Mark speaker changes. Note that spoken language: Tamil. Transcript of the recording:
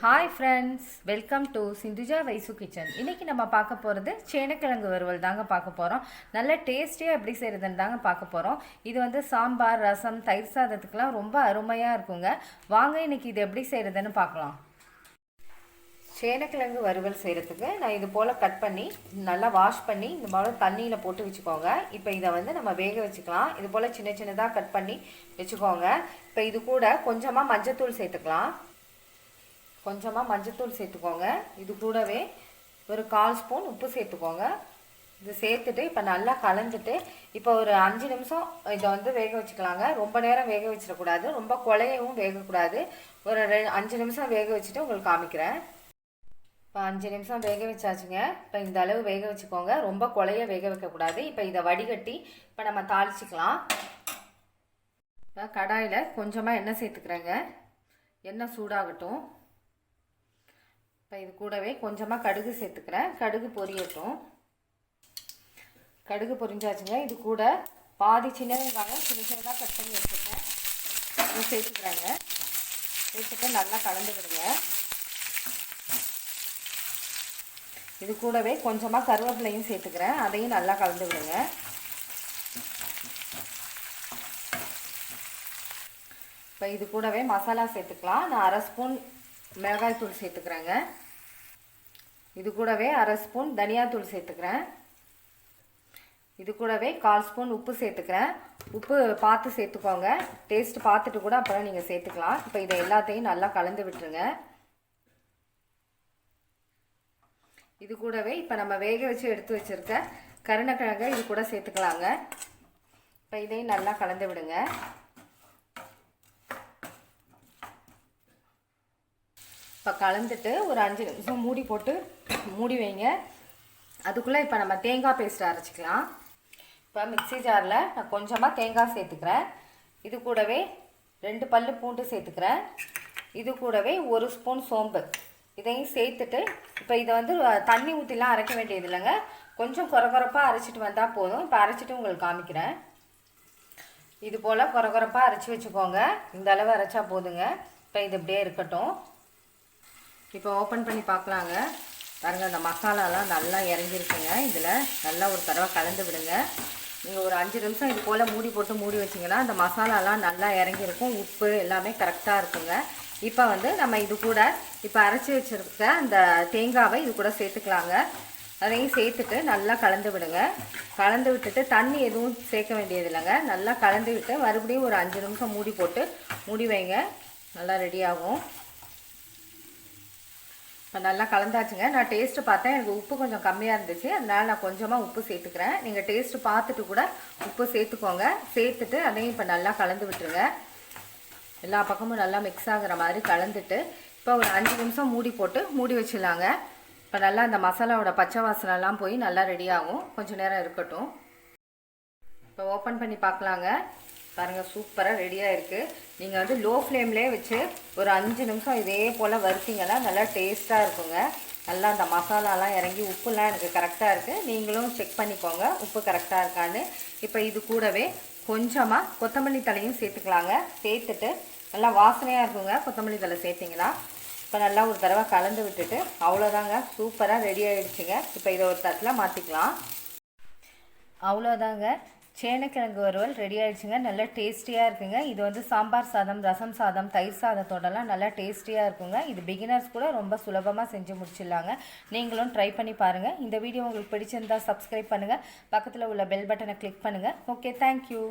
Speaker 1: Hi friends welcome to Sindhuja Vaishu kitchen இன்னைக்கு நம்ம பார்க்க போகிறது சேனக்கிழங்கு வறுவல் தாங்க பார்க்க போகிறோம் நல்ல டேஸ்டியாக எப்படி செய்கிறதுன்னு தாங்க பார்க்க போகிறோம் இது வந்து சாம்பார் ரசம் தயிர் சாதத்துக்கெலாம் ரொம்ப அருமையாக இருக்குங்க. வாங்க இன்னைக்கு இது எப்படி செய்கிறதுன்னு பார்க்கலாம். சேனக்கிழங்கு வறுவல் செய்கிறதுக்கு நான் இது போல் கட் பண்ணி நல்லா வாஷ் பண்ணி இந்த போல் தண்ணியில் போட்டு வச்சுக்கோங்க. இப்போ இதை வந்து நம்ம வேக வச்சுக்கலாம். இது போல் சின்ன சின்னதாக கட் பண்ணி வச்சுக்கோங்க. இப்போ இது கூட கொஞ்சமாக மஞ்சத்தூள் சேர்த்துக்கலாம். கொஞ்சமாக மஞ்சத்தூள் சேர்த்துக்கோங்க. இது கூடவே ஒரு கால் ஸ்பூன் உப்பு சேர்த்துக்கோங்க. இது சேர்த்துட்டு இப்போ நல்லா கலந்துட்டு இப்போ ஒரு அஞ்சு நிமிஷம் இதை வந்து வேக வச்சுக்கலாங்க. ரொம்ப நேரம் வேக வச்சிடக்கூடாது. ரொம்ப குழையவும் வேகக்கூடாது. ஒரு ரெ அஞ்சு நிமிஷம் வேக வச்சுட்டு உங்களுக்கு காமிக்கிறேன். இப்போ அஞ்சு நிமிஷம் வேக வச்சாச்சுங்க. இப்போ இந்த அளவு வேக வச்சுக்கோங்க. ரொம்ப குழைய வேக வைக்கக்கூடாது. இப்போ இதை வடிகட்டி இப்போ நம்ம தாளிச்சிக்கலாம். இப்போ கடாயில் கொஞ்சமாக எண்ணெய் சேர்த்துக்கிறேங்க. எண்ணெய் சூடாகட்டும். இப்போ இது கூடவே கொஞ்சமாக கடுகு சேர்த்துக்கிறேன். கடுகு பொரியட்டும். கடுகு பொரிஞ்சாச்சுங்க. இது கூட பாதி சின்ன வெங்காயம் சின்ன சின்னதாக கட் பண்ணி வச்சுருக்கேன். இது சேர்த்துக்கிறேங்க. சேர்த்துட்டு நல்லா கலந்து விடுங்க இது கூடவே கொஞ்சமாக கருவேப்பிலையும் சேர்த்துக்கிறேன். அதையும் நல்லா கலந்து விடுங்க இப்போ இது கூடவே மசாலா சேர்த்துக்கலாம். நான் அரை ஸ்பூன் மிளகாய்த்தூள் சேர்த்துக்கிறேங்க. இது கூடவே அரை ஸ்பூன் தனியாத்தூள் சேர்த்துக்கிறேன். இது கூடவே கால் ஸ்பூன் உப்பு சேர்த்துக்கிறேன். உப்பு பார்த்து சேர்த்துக்கோங்க. டேஸ்ட் பார்த்துட்டு கூட அப்புறம் நீங்கள் சேர்த்துக்கலாம். இப்போ இதை எல்லாத்தையும் நல்லா கலந்து விட்டுருங்க. இது கூடவே இப்போ நம்ம வேக வச்சு எடுத்து வச்சுருக்க கருணக்கிழங்கை இது கூட சேர்த்துக்கலாங்க. இப்போ இதையும் நல்லா கலந்து விடுங்க. இப்போ கலந்துட்டு ஒரு அஞ்சு நிமிஷம் மூடி போட்டு மூடி வைங்க. அதுக்குள்ளே இப்போ நம்ம தேங்காய் பேஸ்ட் அரைச்சிக்கலாம். இப்போ மிக்சி ஜாரில் நான் கொஞ்சமாக தேங்காய் சேர்த்துக்கிறேன். இது கூடவே ரெண்டு பல் பூண்டு சேர்த்துக்கிறேன். இது கூடவே ஒரு ஸ்பூன் சோம்பு. இதையும் சேர்த்துட்டு இப்போ இதை வந்து தண்ணி ஊற்றிலாம் அரைக்க வேண்டியது இல்லைங்க. கொஞ்சம் குறகுறப்பாக அரைச்சிட்டு வந்தால் போதும். இப்போ அரைச்சிட்டு உங்களுக்கு காமிக்கிறேன். இது போல் குறகுறப்பாக அரைச்சி வச்சுக்கோங்க. இந்த அளவு அரைச்சா போதுங்க. இப்போ இது இப்படியே இருக்கட்டும். இப்போ ஓப்பன் பண்ணி பார்க்கலாங்க பாருங்கள் அந்த மசாலாலாம் நல்லா இறங்கிருக்குங்க. இதில் நல்லா ஒரு தடவை கலந்து விடுங்க. நீங்கள் ஒரு அஞ்சு நிமிஷம் இது போல் மூடி போட்டு மூடி வச்சிங்கன்னா அந்த மசாலாலாம் நல்லா இறங்கியிருக்கும் உப்பு எல்லாமே கரெக்டாக இருக்குங்க. இப்போ வந்து நம்ம இது கூட இப்போ அரைச்சி வச்சுருக்க அந்த தேங்காவை இது கூட சேர்த்துக்கலாங்க. அதையும் சேர்த்துட்டு நல்லா கலந்து விடுங்க. கலந்து விட்டுட்டு தண்ணி எதுவும் சேர்க்க வேண்டியது இல்லைங்க. நல்லா கலந்து விட்டு மறுபடியும் ஒரு அஞ்சு நிமிஷம் மூடி போட்டு மூடி வைங்க. நல்லா ரெடி ஆகும். நல்லா கலந்தாச்சுங்க. நான் டேஸ்ட்டு பார்த்தேன். எனக்கு உப்பு கொஞ்சம் கம்மியாக இருந்துச்சு. அதனால் நான் கொஞ்சமாக உப்பு சேர்த்துக்கிறேன். நீங்கள் டேஸ்ட்டு பார்த்துட்டு கூட உப்பு சேர்த்துக்கோங்க. சேர்த்துட்டு அதையும் இப்போ நல்லா கலந்து விட்டுருங்க. எல்லா பக்கமும் நல்லா மிக்ஸ் ஆகிற மாதிரி கலந்துட்டு இப்போ ஒரு அஞ்சு நிமிஷம் மூடி போட்டு மூடி வச்சிடலாங்க. இப்போ நல்லா அந்த மசாலாவோட பச்சை வாசனைலாம் போய் நல்லா ரெடி ஆகும். கொஞ்சம் நேரம் இருக்கட்டும். இப்போ ஓப்பன் பண்ணி பார்க்கலாங்க. பாருங்கள் சூப்பராக ரெடியாக இருக்குது நீங்கள் வந்து லோ ஃப்ளேம்லேயே வச்சு ஒரு அஞ்சு நிமிஷம் இதே போல் வறுத்திங்கன்னா நல்லா டேஸ்ட்டாக இருக்குங்க. நல்லா அந்த மசாலாலாம் இறங்கி உப்புலாம் எனக்கு கரெக்டாக இருக்குது நீங்களும் செக் பண்ணிக்கோங்க உப்பு கரெக்டாக இருக்கான்னு. இப்போ இது கூடவே கொஞ்சமாக கொத்தமல்லி தலையும் சேர்த்துக்கலாங்க. சேர்த்துட்டு நல்லா வாசனையாக இருக்குங்க கொத்தமல்லி தலை சேர்த்திங்கன்னா. இப்போ நல்லா ஒரு தடவை கலந்து விட்டுட்டு அவ்வளோதாங்க சூப்பராக ரெடி ஆகிடுச்சிங்க இப்போ இதை ஒரு தட்டில் மாற்றிக்கலாம் அவ்வளோதாங்க சேனக்கிழங்கு வறுவல் ரெடி ஆகிடுச்சுங்க நல்லா டேஸ்டியாக இருக்குங்க. இது வந்து சாம்பார் சாதம் ரசம் சாதம் தயிர் சாதத்தோடலாம் நல்லா டேஸ்டியாக இருக்குங்க. இது பிகினர்ஸ் கூட ரொம்ப சுலபமாக செஞ்சு முடிச்சிடலாங்க. நீங்களும் ட்ரை பண்ணி பாருங்கள் இந்த வீடியோ உங்களுக்கு பிடிச்சிருந்தா சப்ஸ்கிரைப் பண்ணுங்கள் பக்கத்தில் உள்ள பெல் பட்டனை கிளிக் பண்ணுங்கள் ஓகே தேங்க்யூ